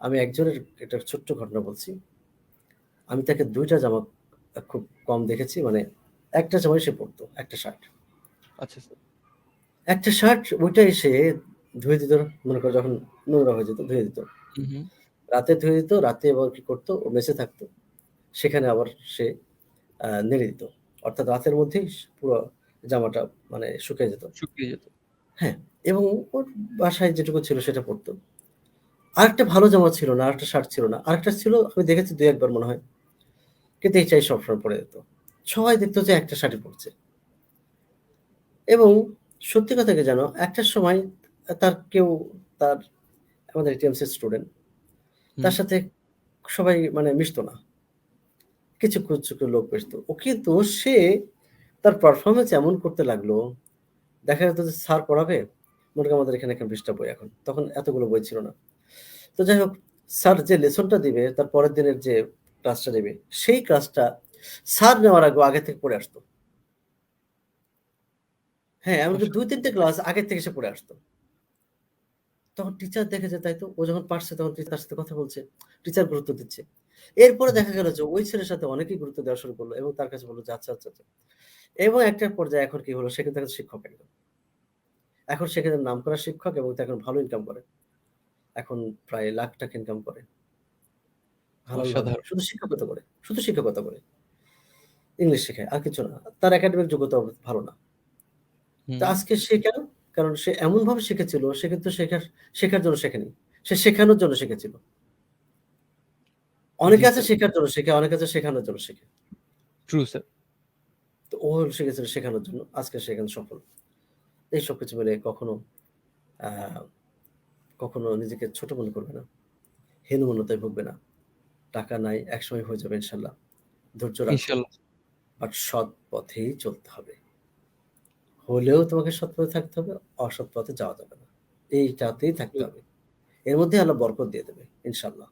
আমি একজনের একটা ছোট্ট ঘটনা বলছি। আমি তাকে দুইটা জামা খুব কম দেখেছি। মানে একটা জামাই সে পড়তো, একটা শার্ট। আচ্ছা, আচ্ছা। একটা শার্ট ওইটাই সে ধুয়ে দিত। মনে করো যখন নোংরা হয়ে যেত ধুয়ে দিত। রাতে ধুয়ে দিত, রাতে আবার কি করতো ও মেসে থাকতো। সেখানে আবার সে নেড়ে দিত। অর্থাৎ রাতের মধ্যেই পুরো জামাটা মানে শুকিয়ে যেত। শুকিয়ে যেত। হ্যাঁ, এবং ওর বাসায় যেটুকু ছিল সেটা পড়ত। আরেকটা ভালো জামা ছিল না, আরেকটা শার্ট ছিল না। আরেকটা ছিল আমি দেখেছি ২-১ মনে হয়। কিন্তু এই চাই সবসময় পরে যেত। সবাই দেখতো যে একটা শার্টই পরছে এবং সত্যি কথা কি জানো? একটা সময় তার কেউ তার আমাদের টিএমসি স্টুডেন্ট তার সাথে সবাই মানে মিশতো না। কিছু, কিছু লোক মিশতো। ও কিন্তু সে তার পারফরমেন্স এমন করতে লাগল, দেখা যেত যে স্যার পড়াবে, মনে করো আমাদের এখানে, এখানে ২০ টা বই এখন। তখন এতগুলো বই ছিল না। তো যাই হোক স্যার যে লেসনটা দিবে তার পরের দিনের যে ক্লাসটা দেবে সেই ক্লাসটা স্যার নেওয়ার আগে আগে থেকে পড়ে আসতো। হ্যাঁ, এমনকি দুই ২-৩ ক্লাস আগের থেকে সে পড়ে আসতো। তখন টিচার দেখে যে তাই তো। ও যখন পারছে তখন টিচার সাথে কথা বলছে। টিচার গুরুত্ব দিচ্ছে। এরপরে দেখা গেল যে ওই ছেলের সাথে অনেকেই গুরুত্ব দেওয়া শুরু করল এবং তার কাছে বলল যে আচ্ছা, আচ্ছা, আচ্ছা। এবং একটা পর্যায়ে এখন কি হলো? সে কিন্তু এখন শিক্ষক একজন। এখন সে কিন্তু নামকরা শিক্ষক এবং এখন ভালো ইনকাম করে। এখন প্রায় লাখ টাকা ইনকাম করে। শুধু শিক্ষকতা করে। শুধু শিক্ষকতা করে। ইংলিশ শেখায়। আর কিছু না। তার একাডেমিক যোগ্যতা ভালো না। তো আজকে সে কেন? কারণ সে এমনভাবে শিখেছিল, সে কিন্তু শেখার শেখার জন্য শেখেনি। সে শেখানোর জন্য শিখেছিল। অনেকে আছে শেখার জন্য শেখে, অনেকে আছে শেখানোর জন্য শেখে। True sir. তো ও শিখেছিল শেখানোর জন্য। আজকে সে এখানে সফল। এই সবকিছু মিলে কখনো কখনো নিজেকে ছোট মনে করবে না। হীনমন্যতায় ভুগবে না। টাকা নাই, একসময় হয়ে যাবে ইনশাল্লাহ ধৈর্য রাখো। ইনশাআল্লাহ। বাট সৎ পথেই চলতে হবে। হলেও তোমাকে সৎ পথে থাকতে হবে, অসৎ পথে যাওয়া যাবে না। এইটাতেই থাকতে হবে। এর মধ্যে আল্লাহ বরকত দিয়ে দেবে ইনশাআল্লাহ।